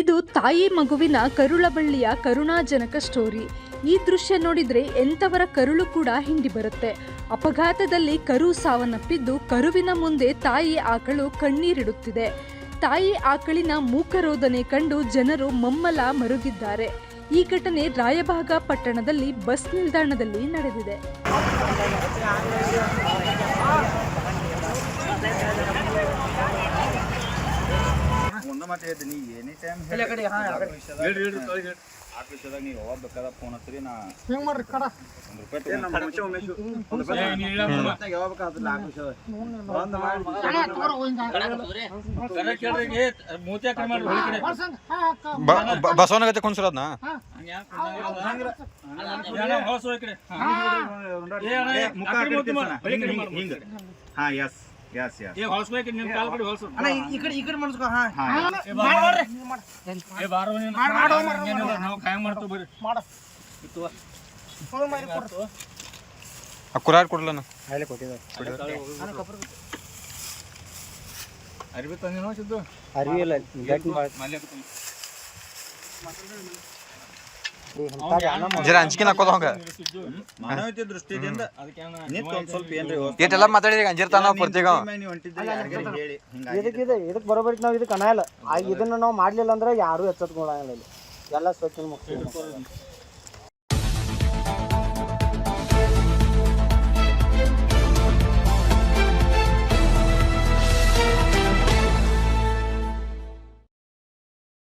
ಇದು ತಾಯಿ ಮಗುವಿನ ಕರುಳಬಳ್ಳಿಯ ಕರುಣಾಜನಕ ಸ್ಟೋರಿ. ಈ ದೃಶ್ಯ ನೋಡಿದ್ರೆ ಎಂಥವರ ಕರುಳು ಕೂಡ ಹಿಂಡಿ ಬರುತ್ತೆ. ಅಪಘಾತದಲ್ಲಿ ಕರು ಸಾವನ್ನಪ್ಪಿದ್ದು ಕರುವಿನ ಮುಂದೆ ತಾಯಿ ಆಕಳು ಕಣ್ಣೀರಿಡುತ್ತಿದೆ. ತಾಯಿ ಆಕಳಿನ ಮೂಕರೋದನೆ ಕಂಡು ಜನರು ಮಮ್ಮಲ ಮರುಗಿದ್ದಾರೆ. ಈ ಘಟನೆ ರಾಯಭಾಗ ಪಟ್ಟಣದಲ್ಲಿ ಬಸ್ ನಿಲ್ದಾಣದಲ್ಲಿ ನಡೆದಿದೆ. ಮುಂದೆ ಮತ್ತೆ ಹೇಳ್ತೀನಿ ನೀ ಎನಿ ಟೈಮ್ ಆ ವಿಷಯದಾಗ ನೀವು ಯಾವಾಗ ಬೇಕಾದ ಫೋನ್ ಹಚ್ಚಿರಿ ನಾ ಹೆಂಗ್ ಮಾಡ್ರಿ ಕಡ. ಒಂದು ರೂಪಾಯಿ ತಗೊಂಡ್ ಯಾವಾಗ ಬೇಕಾದ್ರೆ ಆ ವಿಷಯದಾಗ ಬಂದ್ ಮಾಡಿ. ಬರ್ಸಂಗ್ ಹಾ ಅಕ್ಕ ಬಸವನಗತ್ತೆ ಕುಣ್ಸಿರೋದ್ನ ಏ, ಮುಖ ಆ ಕಡೆ ತಿರ್ಸಣ. ಹಿಂಗ್, ಹಿಂಗ್, ಹಿಂಗ್. ಹಾ ಎಸ್ ಎಸ್ ಎಸ್ ಅಣ್ಣ ಈ- ಈ ಕಡೆ ಈ ಕಡೆ ಮಾಡಿಸ್ಕೊ ಹಾ. ಹಾ ಆ ಕುರಾರ್ ಕೊಡ್ಲನ ಅರ್ಬಿ ತಂದಿನೋ ಸಿದ್ದು? ಜರ ಅಂಜಿಕೆ ಹಾಕೋದು ಹಂಗ. ಮಾನವೀಯತೆ ದೃಷ್ಟಿಯಿಂದ ನಿಂತು ಒಂದ್ ಸ್ವಲ್ಪ ಏನ್ರಿ ಏಟೆಲ್ಲ ಮಾತಾಡಿದ್ರೆ ಅಂಜಿರ್ತಾನ ನಾವು ಪ್ರತ್ಯೇಕ ಇದಕ್ಕೆ ಇದು ಇದಕ್ಕೆ ಬರೋಬರಿ ನಾವು ಇದಕ್ಕೆ ಅನಾಯಲ್ಲ ಇದನ್ನ ನಾವು ಮಾಡ್ಲಿಲ್ಲ ಅಂದ್ರೆ ಯಾರು ಎಚ್ಚೆತ್ಕೊಳ್ಳಂಗಿಲ್ಲ ಇಲ್ಲಿ. ಎಲ್ಲ ಸ್ವಚ್ಛ ಮುಕ್ತಿ